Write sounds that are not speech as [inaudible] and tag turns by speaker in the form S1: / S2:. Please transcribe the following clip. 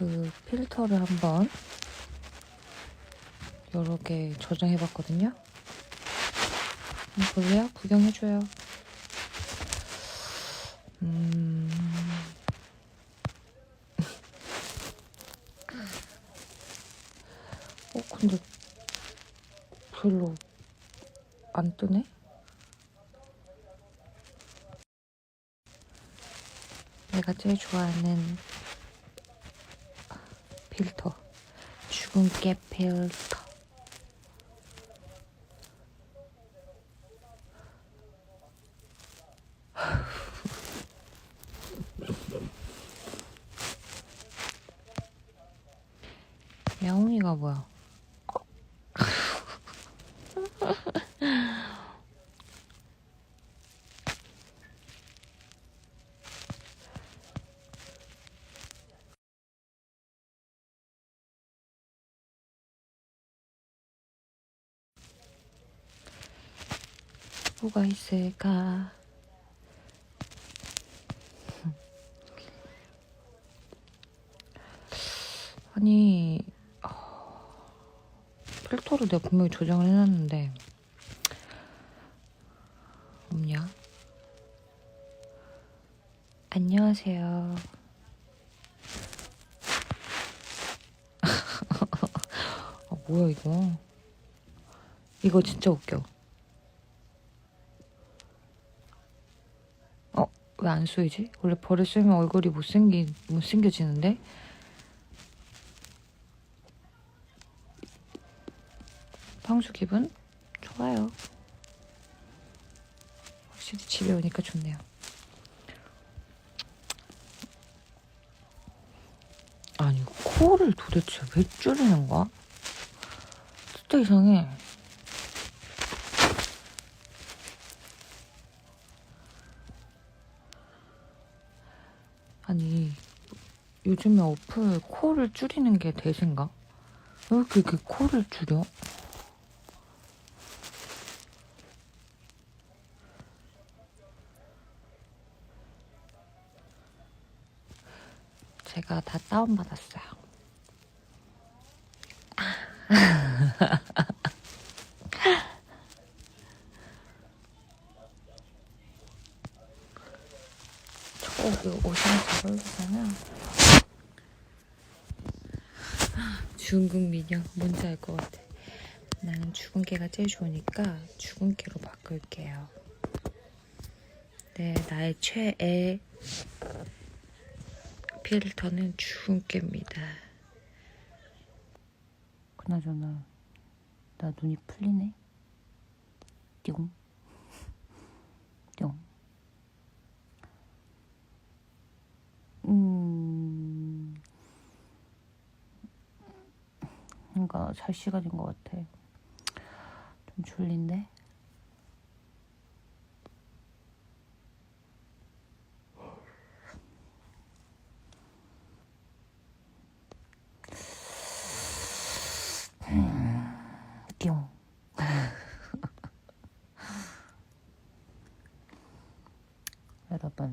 S1: 그 필터를 한번 여러 개 저장해봤거든요. 볼래요? 구경해줘요. 음. [laughs] 어, 근데 별로 안 뜨네? 내가 제일 좋아하는 필터. 죽은 깨 필터. [laughs] 야옹이가 뭐야? [laughs] 뭐가 있을까? [laughs] 아니 어, 필터를 내가 분명히 조정을 해놨는데 없냐? 안녕하세요. 아 [laughs] 뭐야 이거? 이거 진짜 웃겨. 어? 왜 안 쏘이지? 원래 벌을 쏘면 얼굴이 못생기, 못생겨지는데? 평소 기분 좋아요. 확실히 집에 오니까 좋네요. 아니 코를 도대체 왜 줄이는 거야? 진짜 이상해. 아니 요즘에 어플 코를 줄이는 게 대세인가? 왜 이렇게, 이렇게 코를 줄여? 제가 다 다운받았어요. 저 기 옷이 잘 어울리잖아요. 중국 미녀 뭔지 알 것 같아. 나는 죽은 개가 제일 좋으니까 죽은 개로 바꿀게요. 네, 나의 최애 필터는 죽은 개입니다. 그나저나 나 눈이 풀리네. 띵. 띵. 음. 뭔가 잘 시간인 것 같아. 좀 졸린데?